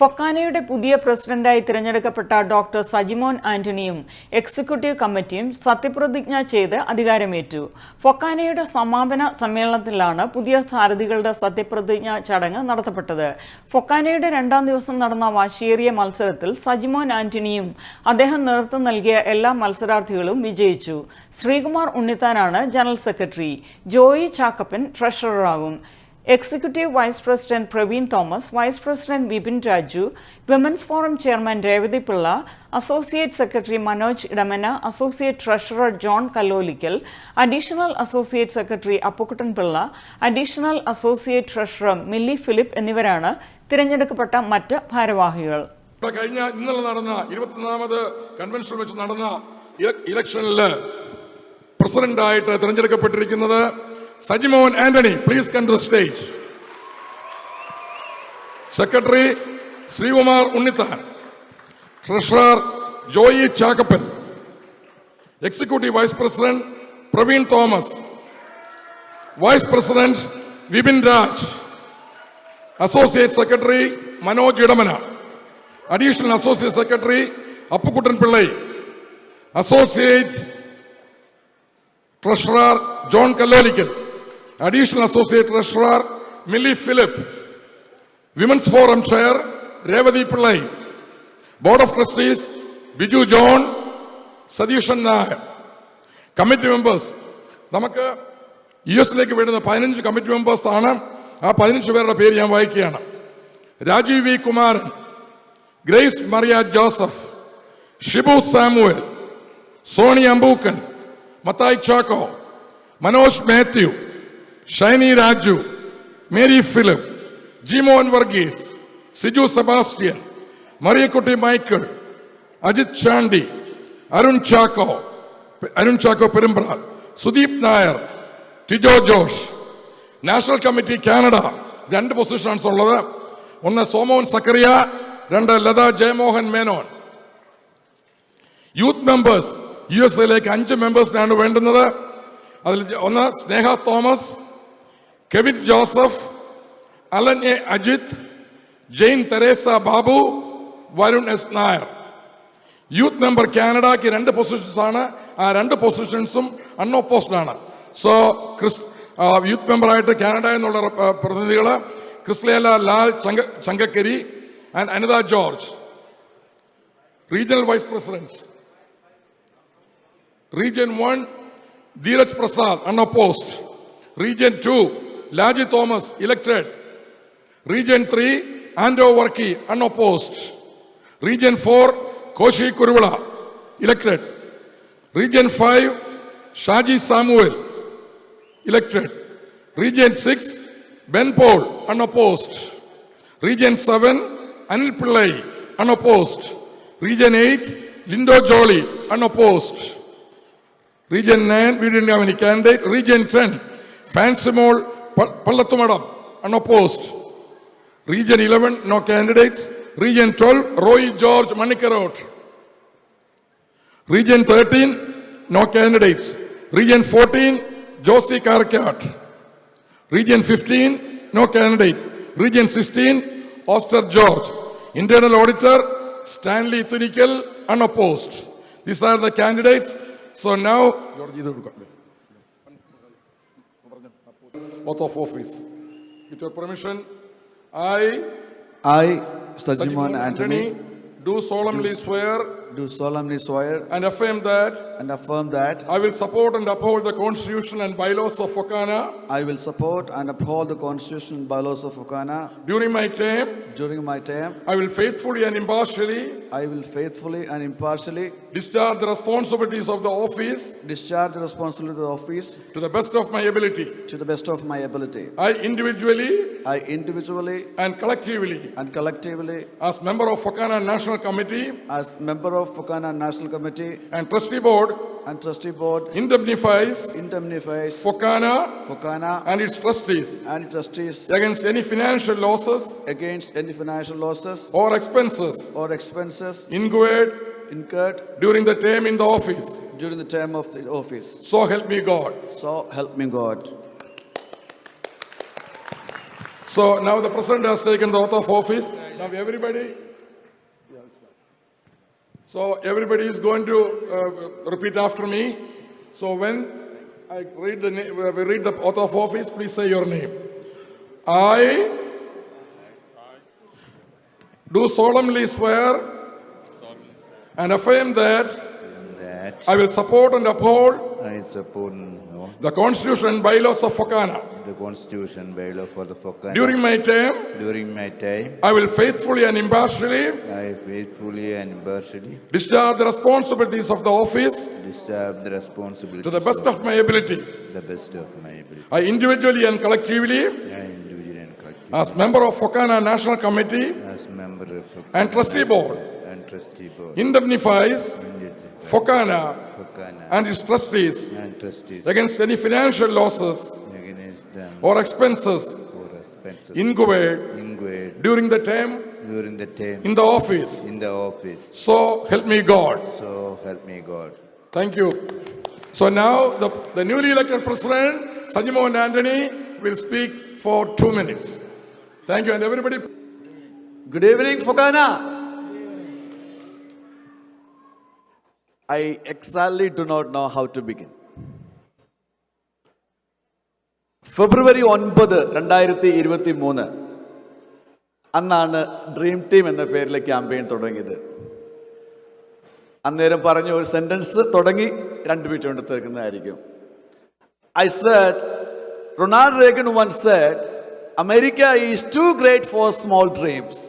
ഫൊക്കാനയുടെ പുതിയ പ്രസിഡന്റായി തിരഞ്ഞെടുക്കപ്പെട്ട ഡോക്ടർ സജിമോൻ ആന്റണിയും എക്സിക്യൂട്ടീവ് കമ്മിറ്റിയും സത്യപ്രതിജ്ഞ ചെയ്ത് അധികാരമേറ്റു. ഫൊക്കാനയുടെ സമാപന സമ്മേളനത്തിലാണ് പുതിയ സാരഥികളുടെ സത്യപ്രതിജ്ഞ ചടങ്ങ് നടത്തപ്പെട്ടത്. ഫൊക്കാനയുടെ രണ്ടാം ദിവസം നടന്ന വാശിയേറിയ മത്സരത്തിൽ സജിമോൻ ആന്റണിയും അദ്ദേഹം നേതൃത്വം നൽകിയ എല്ലാ മത്സരാർത്ഥികളും വിജയിച്ചു. ശ്രീകുമാർ ഉണ്ണിത്താനാണ് general secretary. Joy Chackappan ട്രഷററാകും. Executive vice president Praveen Thomas vice president Bipin Raju women's forum chairman Revathi Pillai associate secretary Manoj Edamana associate treasurer John Kallolickal additional associate secretary Appukuttan Pillai additional associate treasurer Milly Philip എന്നിവരാണ് തിരഞ്ഞെടുക്കപ്പെട്ട മറ്റ് ഭാരവാഹികൾ. കഴിഞ്ഞ ഇന്നലെ നടന്ന ഇരുപത്തിനാമത് കൺവെൻഷനിൽ വെച്ച് നടന്ന ഇലക്ഷനിൽ പ്രസിഡന്റായിട്ട് തിരഞ്ഞെടുക്കപ്പെട്ടിരിക്കുന്നത് Sajimohan Antony please come to stage secretary Sreekumar Unnithan treasurer Joy Chackappan executive vice president Praveen Thomas vice president Vipin Raj associate secretary Manoj Edamana additional associate secretary Appukuttan Pillai associate treasurer John Kallolickal additional associate treasurer Milly Philip women's forum chair Revathi Pillai board of trustees Biju John Satheeshan Nair committee members നമുക്ക് U എസിലേക്ക് വേണ്ടുന്ന പതിനഞ്ച് committee members ആണ്. ആ പതിനഞ്ച് പേരുടെ പേര് ഞാൻ വായിക്കുകയാണ്. Rajeev V. Kumaran Grace Maria Joseph Shibu Samuel Sony Ambookan Mathai Chacko Manoj Mathew Shiny Raju Mary Philip Jimon Varghese Siju Sebastian Mariyakutty Michael Ajith Chandy Arun Chacko Arun Chacko Perumbra Sudeep Nair Tijo Josh national committee Canada രണ്ട് positions ഉള്ളത്. ഒന്ന് സോമോൻ സക്കറിയ രണ്ട് Latha Jayamohan Menon. Youth members U S എയിലേക്ക് അഞ്ച് മെമ്പേഴ്സിനാണ് വേണ്ടുന്നത്. അതിൽ ഒന്ന് Sneha Thomas Kevin Joseph Alan A Ajith Jain Theresa Babu Varun S Nair youth member കാനഡയ്ക്ക് രണ്ട് പൊസിഷൻസ് ആണ്. ആ രണ്ട് പൊസിഷൻസും അൺഓപ്പോസ്ഡ് ആണ്. സോ ക്രിസ് യൂത്ത് മെമ്പറായിട്ട് കാനഡ എന്നുള്ള പ്രതിനിധികൾ ക്രിസ്ലേല ലാൽ ചങ്ക ചങ്കക്കരി and Anitha George. Regional vice presidents region one Dheeraj Prasad unopposed region two Laji Thomas elected region three Ando Varkey unopposed region four Koshy Kuruvila elected region five Shaji Samuel elected region six Ben Paul unopposed region seven Anil Pillai unopposed region eight Lindo Jolly unopposed Region 9, we didn't have any candidate. Region 10, Pallathu Pallathumadam unopposed region eleven no candidates region twelve Roy George Manickarottu region thirteen no candidates region fourteen Josy Karkattu region fifteen no candidate region sixteen Oster George internal auditor Stanley Thunickal unopposed these are the candidates so now George ഇത് കൊടുക്കാം. Oath of office. With your permission, I, I, Sajimon Anthony, do solemnly swear do solemnly swear and affirm that and affirm that I will support and uphold the Constitution and bylaws of Wakana I will support and uphold the Constitution and bylaws of Okana during my term. during my term. I will faithfully and impartially I will faithfully and impartially discharge the responsibilities of the office discharge the responsibility of the office to the best of my ability. to the best of my ability. I individually I individually and collectively, and collectively, as member of Wakana National Committee as member of Okana National Committee and Trustee Board, and Trustee Board, indemnifies indemnifies Wakana. Okana and its trustees. And trustees. Against any financial losses. Against any financial losses. Or expenses. Or expenses. Incurred. Incurred. During the term in the office. during the term of the office. So help me God. So help me God. So now the president has taken the oath of office. Now everybody. So everybody is going to uh, repeat after me. So when I read the name, we read the oath of office, please say your name. I do solemnly swear and affirm that that I will support and uphold I support no, the Constitution and bylaws of Fokana. the Constitution bylaw for the Fokana. During my term, During my time, I will faithfully and impartially I faithfully and impartially discharge the responsibilities of the office discharge the responsibility to the best of my ability. the best of my ability. I individually and collectively, I individually and collectively, as member of Fokana National Committee as member of Fokana and trustee board, and trustee board, indemnifies Fokana Fokana and its trustees and trustees against any financial losses against them or expenses for expenses incurred incurred during the term during the term in the office. in the office. So help me God. So help me God. Thank you. So now the, the newly elected president, Sanjimohan Anthony, will speak for two minutes. Thank you, and everybody. Good evening, Fokana. I exactly do not know how to begin. ഫെബ്രുവരി ഒൻപത് രണ്ടായിരത്തി ഇരുപത്തി മൂന്ന് അന്നാണ് dream team എന്ന പേരിലെ campaign തുടങ്ങിയത്. അന്നേരം പറഞ്ഞ ഒരു സെന്റൻസ് തുടങ്ങി രണ്ട് മിനിറ്റ് കൊണ്ട് തീർക്കുന്നതായിരിക്കും. I said Ronald Reagan one said America is too great for small dreams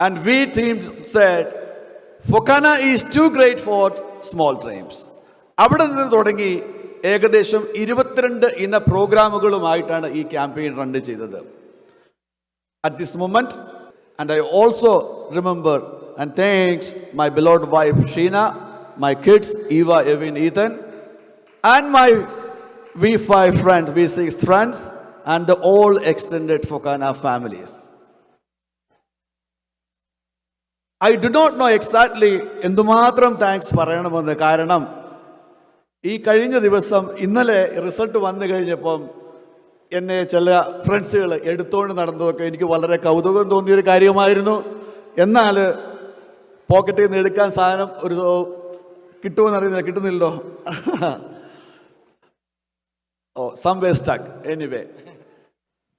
and we team said, Fokana is too great for small dreams. അവിടെ നിന്ന് തുടങ്ങി ഏകദേശം ഇരുപത്തിരണ്ട് ഇന പ്രോഗ്രാമുകളുമായിട്ടാണ് ഈ ക്യാമ്പയിൻ റൺ ചെയ്തത് at this moment and I also remember and thanks my beloved wife Sheena my kids Eva Evin Ethan and my we five friends we six friends and the all extend Fokana families I do not know exactly എന്തുമാത്രം thanks പറയണമെന്ന്. കാരണം ഈ കഴിഞ്ഞ ദിവസം ഇന്നലെ result വന്നു കഴിഞ്ഞപ്പം എന്നെ ചില ഫ്രണ്ട്സുകൾ എടുത്തുകൊണ്ട് നടന്നതൊക്കെ എനിക്ക് വളരെ കൗതുകം തോന്നിയൊരു കാര്യമായിരുന്നു. എന്നാൽ പോക്കറ്റിൽ നിന്ന് എടുക്കാൻ സാധനം ഒരു കിട്ടുമെന്ന് അറിയുന്നില്ല. കിട്ടുന്നില്ലല്ലോ. Oh some way stuck anyway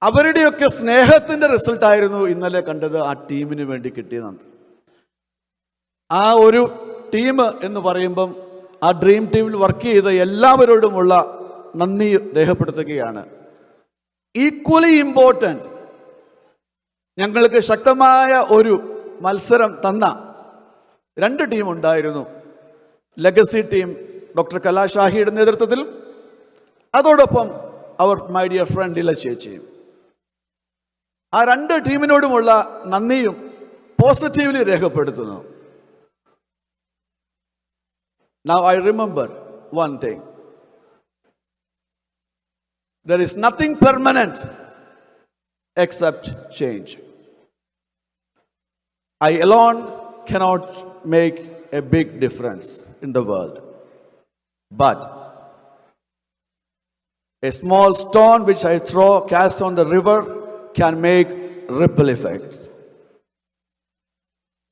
അവരുടെയൊക്കെ സ്നേഹത്തിന്റെ റിസൾട്ടായിരുന്നു ഇന്നലെ കണ്ടത് ആ ടീമിന് വേണ്ടി കിട്ടിയതാണ് ആ ഒരു ടീം എന്ന് പറയുമ്പം ആ ഡ്രീം ടീമിൽ വർക്ക് ചെയ്ത എല്ലാവരോടുമുള്ള നന്ദി രേഖപ്പെടുത്തുകയാണ്. ഈക്വലി ഇമ്പോർട്ടന്റ് ഞങ്ങൾക്ക് ശക്തമായ ഒരു മത്സരം തന്ന രണ്ട് ടീം ഉണ്ടായിരുന്നു. ലെഗസി ടീം ഡോക്ടർ കലാഷാഹിയുടെ നേതൃത്വത്തിൽ അതോടൊപ്പം അവർ മൈ ഡിയർ ഫ്രണ്ട് ഇല ചേച്ചിയും. ആ രണ്ട് ടീമിനോടുമുള്ള നന്ദിയും പോസിറ്റീവ്ലി രേഖപ്പെടുത്തുന്നു. Now I remember one thing. There is nothing permanent except change. I alone cannot make a big difference in the world. But a small stone which I throw cast on the river can make ripple effects.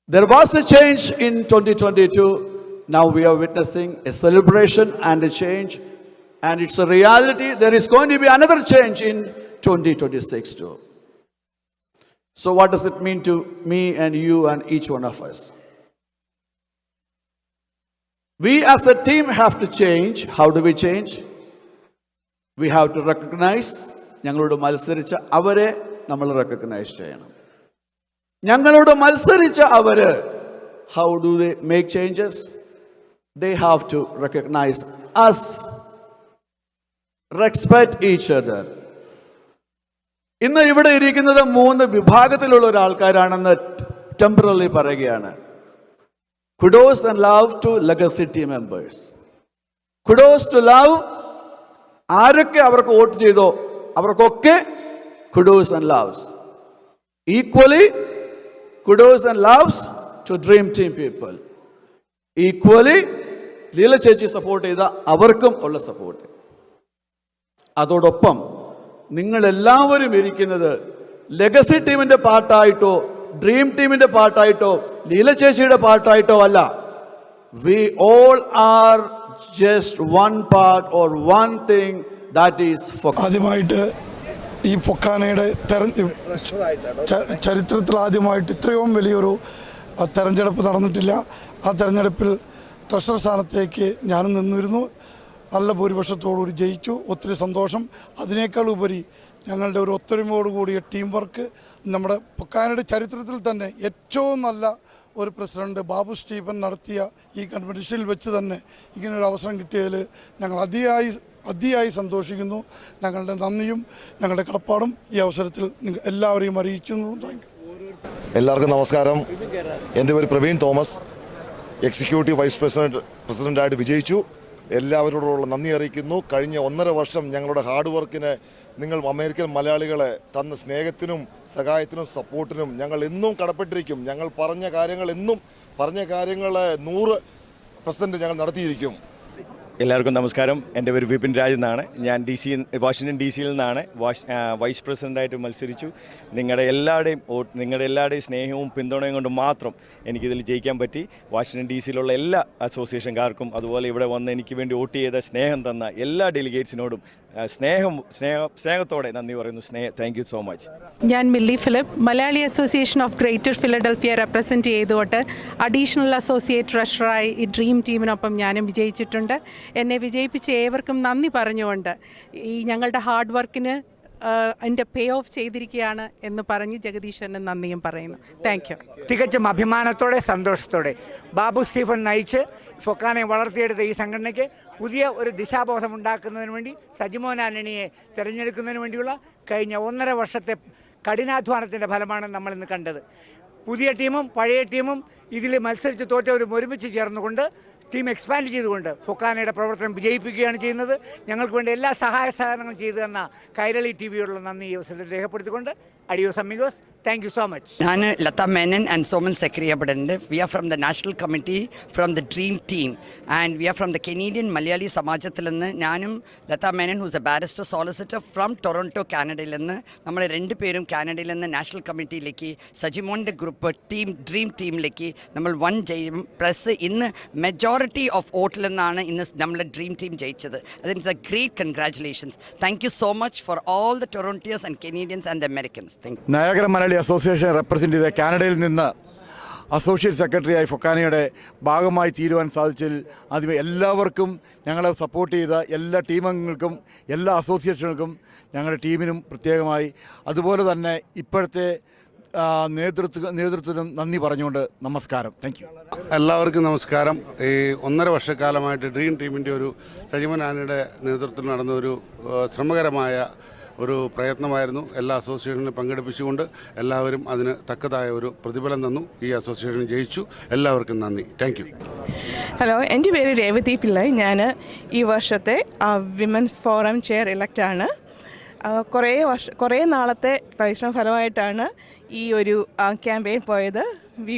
There was a change in 2022. Now we are witnessing a celebration and a change, and it's a reality. There is going to be another change in 2026 too. So, what does it mean to me and you and each one of us? We as a team have to change. How do we change? We have to recognize ഞങ്ങളോട് മത്സരിച്ച അവരെ നമ്മൾ recognise ചെയ്യണം ഞങ്ങളോട് മത്സരിച്ച അവർ how do they make changes they have to recognize us, respect each other. ഇന്ന് ഇവിടെ ഇരിക്കുന്നത് മൂന്ന് വിഭാഗത്തിലുള്ള ഒരു ആൾക്കാരാണെന്ന് ടെമ്പറലി പറയുകയാണ് kudos and love to legacy members kudos to love ആരൊക്കെ അവർക്ക് വോട്ട് ചെയ്തോ അവർക്കൊക്കെ kudos and loves equally kudos and loves to dream team people equally Leela ചേച്ചി സപ്പോർട്ട് ചെയ്ത അവർക്കും ഉള്ള സപ്പോർട്ട് അതോടൊപ്പം നിങ്ങളെല്ലാവരും ഇരിക്കുന്നത് ലെഗസി ടീമിന്റെ പാട്ടായിട്ടോ ഡ്രീം ടീമിന്റെ പാട്ടായിട്ടോ ലീല ചേച്ചിയുടെ പാട്ടായിട്ടോ അല്ല. We all are just one part or one thing that is ആദ്യമായിട്ട് ഈ ഫൊക്കാനയുടെ ചരിത്രത്തിൽ ആദ്യമായിട്ട് ഇത്രയും വലിയൊരു തെരഞ്ഞെടുപ്പ് നടന്നിട്ടില്ല. ആ തെരഞ്ഞെടുപ്പിൽ ട്രഷറർ സ്ഥാനത്തേക്ക് ഞാനും നിന്നിരുന്നു. നല്ല ഭൂരിപക്ഷത്തോടുകൂടി ജയിച്ചു. ഒത്തിരി സന്തോഷം. അതിനേക്കാൾ ഉപരി ഞങ്ങളുടെ ഒരു ഒത്തൊരുമയോടുകൂടിയ ടീം വർക്ക് നമ്മുടെ കാനഡ ചരിത്രത്തിൽ തന്നെ ഏറ്റവും നല്ല ഒരു പ്രസിഡന്റ് ബാബു സ്റ്റീഫൻ നടത്തിയ ഈ കൺവെൻഷനിൽ വെച്ച് തന്നെ ഇങ്ങനൊരു അവസരം കിട്ടിയതിൽ ഞങ്ങൾ അതിയായി അതിയായി സന്തോഷിക്കുന്നു. ഞങ്ങളുടെ നന്ദിയും ഞങ്ങളുടെ കടപ്പാടും ഈ അവസരത്തിൽ എല്ലാവരെയും അറിയിക്കുന്നു. താങ്ക് എല്ലാവർക്കും നമസ്കാരം. എന്റെ പേര് Praveen Thomas. Executive vice president പ്രസിഡന്റായിട്ട് വിജയിച്ചു. എല്ലാവരോടുള്ള നന്ദി അറിയിക്കുന്നു. കഴിഞ്ഞ ഒന്നര വർഷം ഞങ്ങളുടെ ഹാർഡ് വർക്കിന് നിങ്ങൾ അമേരിക്കൻ മലയാളികളെ തന്ന സ്നേഹത്തിനും സഹായത്തിനും സപ്പോർട്ടിനും ഞങ്ങൾ എന്നും കടപ്പെട്ടിരിക്കും. ഞങ്ങൾ പറഞ്ഞ കാര്യങ്ങൾ എന്നും പറഞ്ഞ കാര്യങ്ങളെ നൂറ് പെർസെന്റ് ഞങ്ങൾ നടത്തിയിരിക്കും. എല്ലാവർക്കും നമസ്കാരം. എന്റെ പേര് വിപിൻ രാജ് എന്നാണ്. ഞാൻ ഡി സി വാഷിങ്ടൺ ഡി സിയിൽ നിന്നാണ്. വാഷ് വൈസ് പ്രസിഡന്റായിട്ട് മത്സരിച്ചു. നിങ്ങളുടെ എല്ലാവരുടെയും നിങ്ങളുടെ എല്ലാവരുടെയും സ്നേഹവും പിന്തുണയും കൊണ്ട് മാത്രം എനിക്കിതിൽ ജയിക്കാൻ പറ്റി. വാഷിങ്ടൺ ഡി സിയിലുള്ള എല്ലാ അസോസിയേഷൻകാർക്കും അതുപോലെ ഇവിടെ വന്ന് എനിക്ക് വേണ്ടി വോട്ട് ചെയ്ത സ്നേഹം തന്ന എല്ലാ ഡെലിഗേറ്റ്സിനോടും സ്നേഹം സ്നേഹ സ്നേഹത്തോടെ നന്ദി പറയുന്നു. സ്നേഹ താങ്ക് യു സോ മച്ച് ഞാൻ Milli Philip. Malayali association of greater Philadelphia represent ചെയ്തുകൊണ്ട് അഡീഷണൽ അസോസിയേറ്റ് ട്രഷറായി ഈ ഡ്രീം ടീമിനൊപ്പം ഞാനും വിജയിച്ചിട്ടുണ്ട്. എന്നെ വിജയിപ്പിച്ച ഏവർക്കും നന്ദി പറഞ്ഞുകൊണ്ട് ഈ ഞങ്ങളുടെ ഹാർഡ് വർക്കിന് എന്റെ പേ ഓഫ് ചെയ്തിരിക്കുകയാണ് എന്ന് പറഞ്ഞ് ജഗദീശ്വരന് നന്ദിയും പറയുന്നു. താങ്ക് യു തികച്ചും അഭിമാനത്തോടെ സന്തോഷത്തോടെ ബാബു സ്റ്റീഫൻ നയിച്ച് ഫൊക്കാനെ വളർത്തിയെടുത്ത ഈ സംഘടനയ്ക്ക് പുതിയ ഒരു ദിശാബോധം ഉണ്ടാക്കുന്നതിന് വേണ്ടി സജിമോൻ ആന്റണിയെ തിരഞ്ഞെടുക്കുന്നതിന് വേണ്ടിയുള്ള കഴിഞ്ഞ ഒന്നര വർഷത്തെ കഠിനാധ്വാനത്തിന്റെ ഫലമാണ് നമ്മൾ ഇന്ന് കണ്ടത്. പുതിയ ടീമും പഴയ ടീമും ഇതിൽ മത്സരിച്ച് തോറ്റവരും ഒരുമിച്ച് ചേർന്നുകൊണ്ട് ടീം എക്സ്പാൻഡ് ചെയ്തുകൊണ്ട് ഫൊക്കാനയുടെ പ്രവർത്തനം വിജയിപ്പിക്കുകയാണ് ചെയ്യുന്നത്. ഞങ്ങൾക്ക് വേണ്ടി എല്ലാ സഹായ സഹകരണങ്ങളും ചെയ്തു തന്ന കൈരളി ടി വിയോടുള്ള നന്ദി ഈ അവസരത്തിൽ രേഖപ്പെടുത്തിക്കൊണ്ട്. Adios amigos. Thank you so much ഞാൻ Latha Menon and Soman സെക്രിയപ്പെടുന്നുണ്ട് we are from the national committee from the dream team and we are from the Canadian Malayali സമാജത്തിൽ നിന്ന് ഞാനും Latha Menon who's a barrister solicitor from Toronto കാനഡയിൽ നിന്ന് നമ്മൾ രണ്ട് പേരും കാനഡയിൽ നിന്ന് നാഷണൽ കമ്മിറ്റിയിലേക്ക് സജിമോന്റെ ഗ്രൂപ്പ് ടീം ഡ്രീം ടീമിലേക്ക് നമ്മൾ വൺ ജയിം. പ്ലസ് ഇന്ന് മെജോറിറ്റി ഓഫ് വോട്ടിൽ നിന്നാണ് ഇന്ന് നമ്മുടെ ഡ്രീം ടീം ജയിച്ചത്. അത് means a great congratulations thank you so much for all the Torontonians and Canadians and Americans thank you Malayali association represent ചെയ്ത കാനഡയിൽ നിന്ന് അസോസിയേറ്റ് സെക്രട്ടറിയായി ഫൊക്കാനയുടെ ഭാഗമായി തീരുവാൻ സാധിച്ചതിൽ ആദ്യം എല്ലാവർക്കും ഞങ്ങളെ സപ്പോർട്ട് ചെയ്ത എല്ലാ ടീമംഗങ്ങൾക്കും എല്ലാ അസോസിയേഷനുകൾക്കും ഞങ്ങളുടെ ടീമിനും പ്രത്യേകമായി. അതുപോലെ തന്നെ ഇപ്പോഴത്തെ നേതൃത്വ നേതൃത്വത്തിനും നന്ദി പറഞ്ഞുകൊണ്ട് നമസ്കാരം. താങ്ക് യു എല്ലാവർക്കും നമസ്കാരം. ഈ ഒന്നര വർഷക്കാലമായിട്ട് ഡ്രീം ടീമിന്റെ ഒരു സജിമൻ ആനയുടെ നേതൃത്വത്തിൽ നടന്ന ഒരു ശ്രമകരമായ ഒരു പ്രയത്നമായിരുന്നു. എല്ലാ അസോസിയേഷനിലും പങ്കെടുപ്പിച്ചുകൊണ്ട് എല്ലാവരും അതിന് തക്കതായ ഒരു പ്രതിഫലം തന്നു. ഈ അസോസിയേഷൻ ജയിച്ചു. എല്ലാവർക്കും നന്ദി. താങ്ക് യു ഹലോ എന്റെ പേര് രേവതി പിള്ളൈ. ഞാൻ ഈ വർഷത്തെ വിമൻസ് ഫോറം ചെയർ ഇലക്റ്റാണ് കുറേ വർഷ കുറേ നാളത്തെ പരിശ്രമ ഫലമായിട്ടാണ് ഈ ഒരു ക്യാമ്പയിൻ പോയത്. We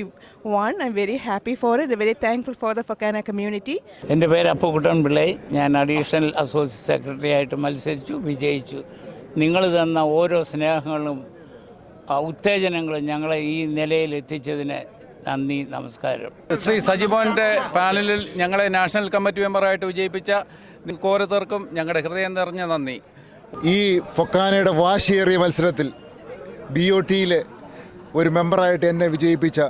won I very happy for it very thankful for the Fokana community എന്റെ പേര് അപ്പുക്കുട്ടൻ പിള്ളൈ. ഞാൻ അഡീഷണൽ അസോസിയേറ്റ് സെക്രട്ടറി ആയിട്ട് മത്സരിച്ചു വിജയിച്ചു. നിങ്ങൾ തന്ന ഓരോ സ്നേഹങ്ങളും ഉത്തേജനങ്ങളും ഞങ്ങളെ ഈ നിലയിൽ എത്തിച്ചതിന് നന്ദി നമസ്കാരം. ശ്രീ സജിമോന്റെ പാനലിൽ ഞങ്ങളെ നാഷണൽ കമ്മിറ്റി മെമ്പറായിട്ട് വിജയിപ്പിച്ച നിങ്ങൾക്ക് ഓരോരുത്തർക്കും ഞങ്ങളുടെ ഹൃദയം നിറഞ്ഞ നന്ദി. ഈ ഫൊക്കാനയുടെ വാശിയേറിയ മത്സരത്തിൽ ബി ഒ ടിയിലെ ഒരു മെമ്പറായിട്ട് എന്നെ വിജയിപ്പിച്ച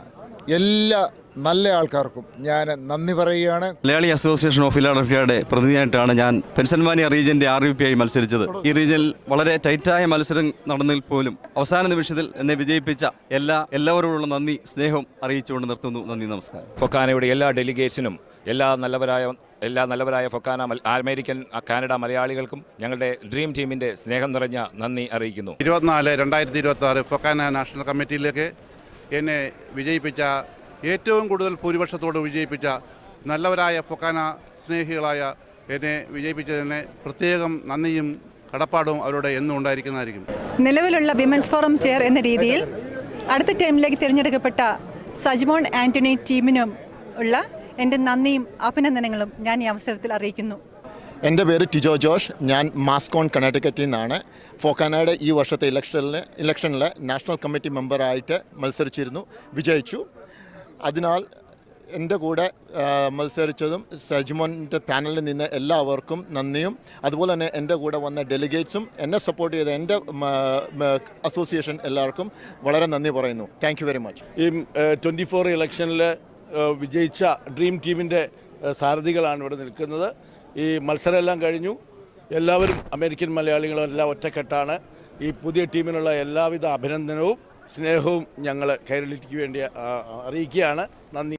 എല്ലാ നല്ല ആൾക്കാർക്കും ഞാൻ നന്ദി പറയുകയാണ്. മലയാളി അസോസിയേഷൻ ഓഫ് ഫിലാഡൽഫിയയുടെ പ്രതിനിധിയായിട്ടാണ് ഞാൻ പെൻസൽവാനിയ റീജിയന്റെ ആർ യു പി ആയി മത്സരിച്ചത്. ഈ റീജിയനിൽ വളരെ ടൈറ്റായ മത്സരം നടന്നതിൽ പോലും അവസാന നിമിഷത്തിൽ എന്നെ വിജയിപ്പിച്ച എല്ലാ എല്ലാവരോടുള്ള നന്ദി സ്നേഹം അറിയിച്ചുകൊണ്ട് നിർത്തുന്നു. നന്ദി നമസ്കാരം. ഫൊക്കാനയുടെ എല്ലാ ഡെലിഗേറ്റ്സിനും എല്ലാ നല്ലവരായ എല്ലാ നല്ലവരായ ഫൊക്കാന അമേരിക്കൻ കാനഡ മലയാളികൾക്കും ഞങ്ങളുടെ ഡ്രീം ടീമിന്റെ സ്നേഹം നിറഞ്ഞ നന്ദി അറിയിക്കുന്നു. ഇരുപത്തിനാല് രണ്ടായിരത്തി ഇരുപത്തി ആറ് ഫൊക്കാന നാഷണൽ കമ്മിറ്റിയിലേക്ക് എന്നെ വിജയിപ്പിച്ച ഏറ്റവും കൂടുതൽ ഭൂരിപക്ഷത്തോട് വിജയിപ്പിച്ച നല്ലവരായ ഫൊക്കാന സ്നേഹികളായ എന്നെ വിജയിപ്പിച്ചതിന് പ്രത്യേകം നന്ദിയും കടപ്പാടും അവരോട് എന്നും ഉണ്ടായിരിക്കുന്നതായിരിക്കും. നിലവിലുള്ള വിമൻസ് ഫോറം ചെയർ എന്ന രീതിയിൽ അടുത്ത ടൈമിലേക്ക് തിരഞ്ഞെടുക്കപ്പെട്ട സജ്മോൺ ആന്റണി ടീമിനും ഉള്ള എന്റെ നന്ദിയും അഭിനന്ദനങ്ങളും ഞാൻ ഈ അവസരത്തിൽ അറിയിക്കുന്നു. എന്റെ പേര് ടിജോ ജോഷ്. ഞാൻ മാസ്കോൺ കർണാടകത്തിൽ നിന്നാണ്. ഫോക്കാനയുടെ ഈ വർഷത്തെ ഇലക്ഷനിൽ ഇലക്ഷനിൽ നാഷണൽ കമ്മിറ്റി മെമ്പറായിട്ട് മത്സരിച്ചിരുന്നു. വിജയിച്ചു. അതിനാൽ എന്റെ കൂടെ മത്സരിച്ചതും സജ്മോന്റെ പാനലിൽ നിന്ന് എല്ലാവർക്കും നന്ദിയും. അതുപോലെ തന്നെ എന്റെ കൂടെ വന്ന ഡെലിഗേറ്റ്സും എന്നെ സപ്പോർട്ട് ചെയ്ത എന്റെ അസോസിയേഷൻ എല്ലാവർക്കും വളരെ നന്ദി പറയുന്നു. താങ്ക് വെരി മച്ച് ഈ ട്വന്റി ഫോർ ഇലക്ഷനിൽ വിജയിച്ച ഡ്രീം ടീമിന്റെ സാരഥികളാണ് ഇവിടെ നിൽക്കുന്നത്. ഈ മത്സരമെല്ലാം കഴിഞ്ഞു. എല്ലാവരും അമേരിക്കൻ മലയാളികളും എല്ലാം ഒറ്റക്കെട്ടാണ്. ഈ പുതിയ ടീമിനുള്ള എല്ലാവിധ അഭിനന്ദനവും. സ്നേഹവും ഞങ്ങൾ കൈരളിക്ക് വേണ്ടി അറിയിക്കുകയാണ്. നന്ദി.